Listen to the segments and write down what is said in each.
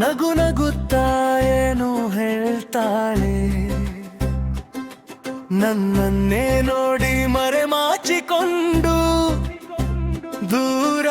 ನಗು ನಗುತ್ತಾ ಏನು ಹೇಳ್ತಾಳೆ. ನನ್ನನ್ನೇ ನೋಡಿ ಮರೆ ಮಾಚಿಕೊಂಡು ದೂರ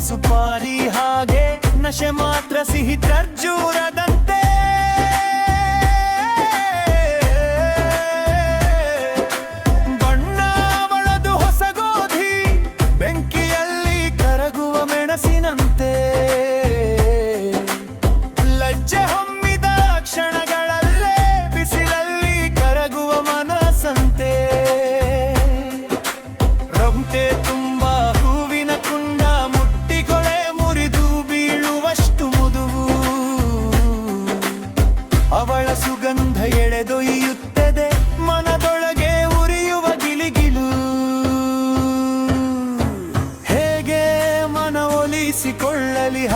ಸುಪಾರಿ ಹಾಗೆ ನಶೆ ಮಾತ್ರ ಸಿಹಿ ಖರ್ಜೂರದ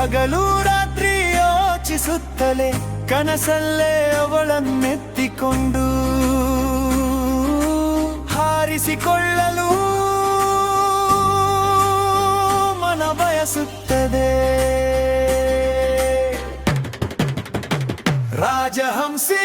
ಹಗಲು ರಾತ್ರಿ ಯೋಚಿಸುತ್ತಲೇ ಕನಸಲ್ಲೇ ಅವಳನ್ನೆತ್ತಿಕೊಂಡು ಹಾರಿಸಿಕೊಳ್ಳಲು ಮನ ಬಯಸುತ್ತದೆ. ರಾಜಹಂಸಿ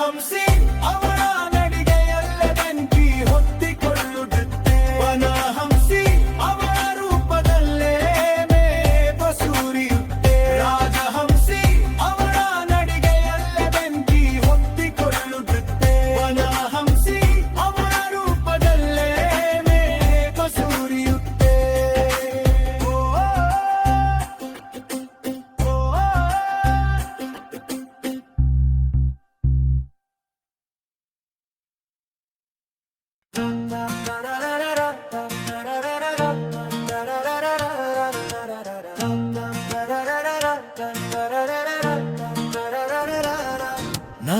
I'm hamsini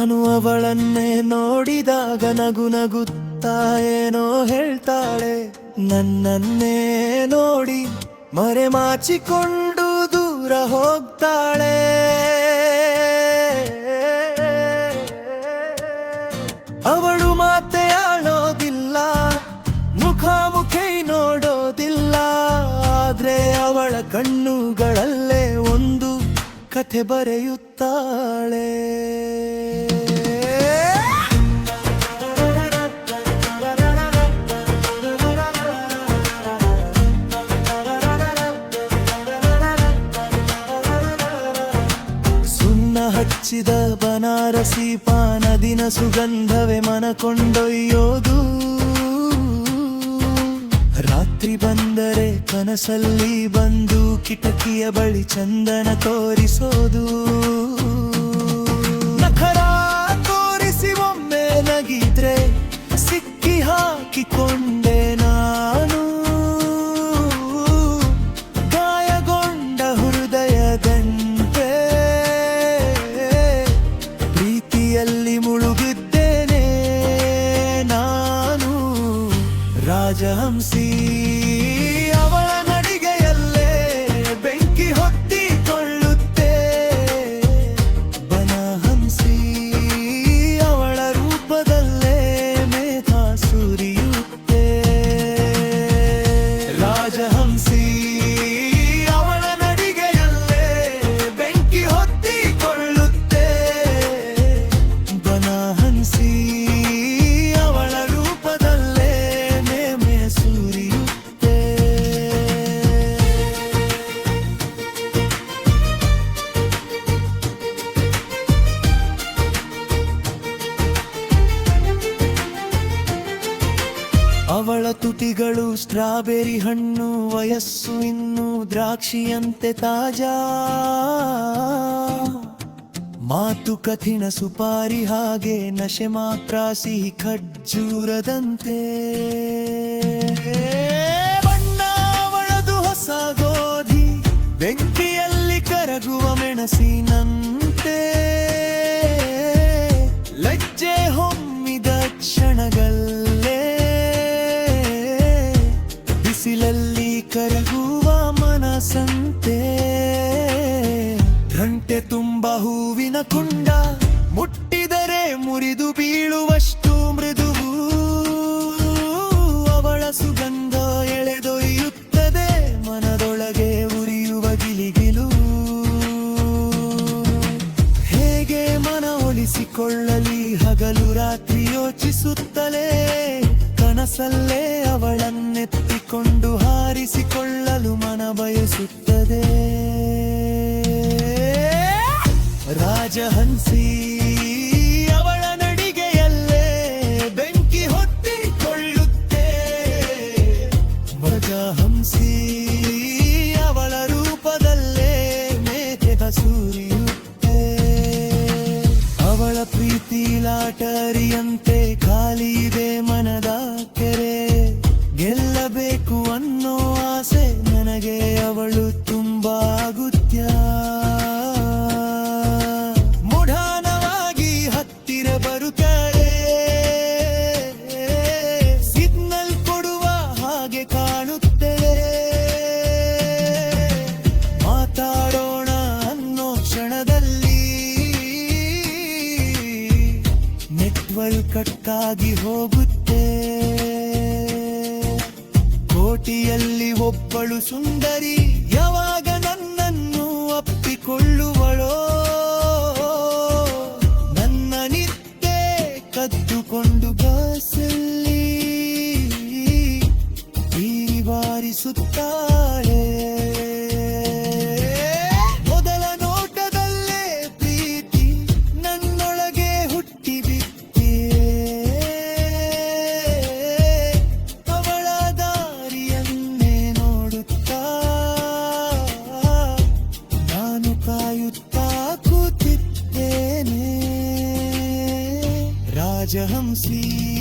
ನಾನು ಅವಳನ್ನೇ ನೋಡಿದಾಗ ನಗು ನಗುತ್ತಾ ಏನೋ ಹೇಳ್ತಾಳೆ. ನನ್ನನ್ನೇ ನೋಡಿ ಮರೆ ಮಾಚಿಕೊಂಡು ದೂರ ಹೋಗ್ತಾಳೆ. ಅವಳು ಮಾತೆ ಆಳೋದಿಲ್ಲ, ಮುಖಾಮುಖಿ ನೋಡೋದಿಲ್ಲ. ಆದ್ರೆ ಅವಳ ಕಣ್ಣುಗಳಲ್ಲೇ ಒಂದು ಕಥೆ ಬರೆಯುತ್ತಾಳೆ. ಹಚ್ಚಿದ ಬನಾರಸಿ ಪಾನದಿನ ಸುಗಂಧವೇ ಮನ ಕೊಂಡೊಯ್ಯೋದು. ರಾತ್ರಿ ಬಂದರೆ ಕನಸಲ್ಲಿ ಬಂದು ಕಿಟಕಿಯ ಬಳಿ ಚಂದನ ತೋರಿಸೋದು. ರಾಜಹಂಸಿ ಅವಳ ಅವಳ ತುಟಿಗಳು ಸ್ಟ್ರಾಬೆರಿ ಹಣ್ಣು, ವಯಸ್ಸು ಇನ್ನು ದ್ರಾಕ್ಷಿಯಂತೆ ತಾಜಾ. ಮಾತು ಕಠಿಣ ಸುಪಾರಿ ಹಾಗೆ ನಶೆ ಮಾತ್ರ ಸಿಹಿ ಬಣ್ಣ ಅವಳದು ಹೊಸ ಗೋಧಿ, ಬೆಂಕಿಯಲ್ಲಿ ಕರಗುವ ಮೆಣಸಿನಂತೆ. ಲಜ್ಜೆ ಹೊಮ್ಮಿದ ಕ್ಷಣಗಲ್ಲೇ ಕುಂಡ ಮುಟ್ಟಿದರೆ ಮುರಿದು ಬೀಳುವಷ್ಟು ಮೃದುವು ಅವಳ ಸುಗಂಧ ಎಳೆದೊಯ್ಯುತ್ತದೆ, ಮನದೊಳಗೆ ಉರಿಯುವ ಗಿಲಿಗಿಲು. ಹೇಗೆ ಮನ ಒಲಿಸಿಕೊಳ್ಳಲಿ, ಹಗಲು ರಾತ್ರಿ ಯೋಚಿಸುತ್ತಲೇ, ಕನಸಲ್ಲೇ ಅವಳನ್ನೆತ್ತಿಕೊಂಡು ಹಾರಿಸಿಕೊಳ್ಳಲು ಮನ ಬಯಸುತ್ತದೆ. ರಾಜಹಂಸಿ ಅವಳ ನಡಿಗೆಯಲ್ಲೇ ಬೆಂಕಿ ಹೊತ್ತಿಕೊಳ್ಳುತ್ತೆ. ಮೃಗಹಂಸಿ ಅವಳ ರೂಪದಲ್ಲೇ ಮೇಕೆ ಕಸೂರಿಯುತ್ತೆ ಅವಳ ಪ್ರೀತಿ ಲಾಟರಿಯಂತೆ ಕಟ್ಟಾಗಿ ಹೋಗುತ್ತೆ. ಕೋಟಿಯಲ್ಲಿ ಒಬ್ಬಳು ಸುಂದರಿ ಯಾವಾಗ ನನ್ನನ್ನು ಅಪ್ಪಿಕೊಳ್ಳುವಳೋ ನನ್ನ ನಿದ್ದೆ ಕದ್ದುಕೊಂಡು ಬಸಲ್ಲಿ ಈ ಬಾರಿಸುತ್ತಾಳೆ ಕೂತಿದ್ದೇನೆ ರಾಜಹಂಸಿ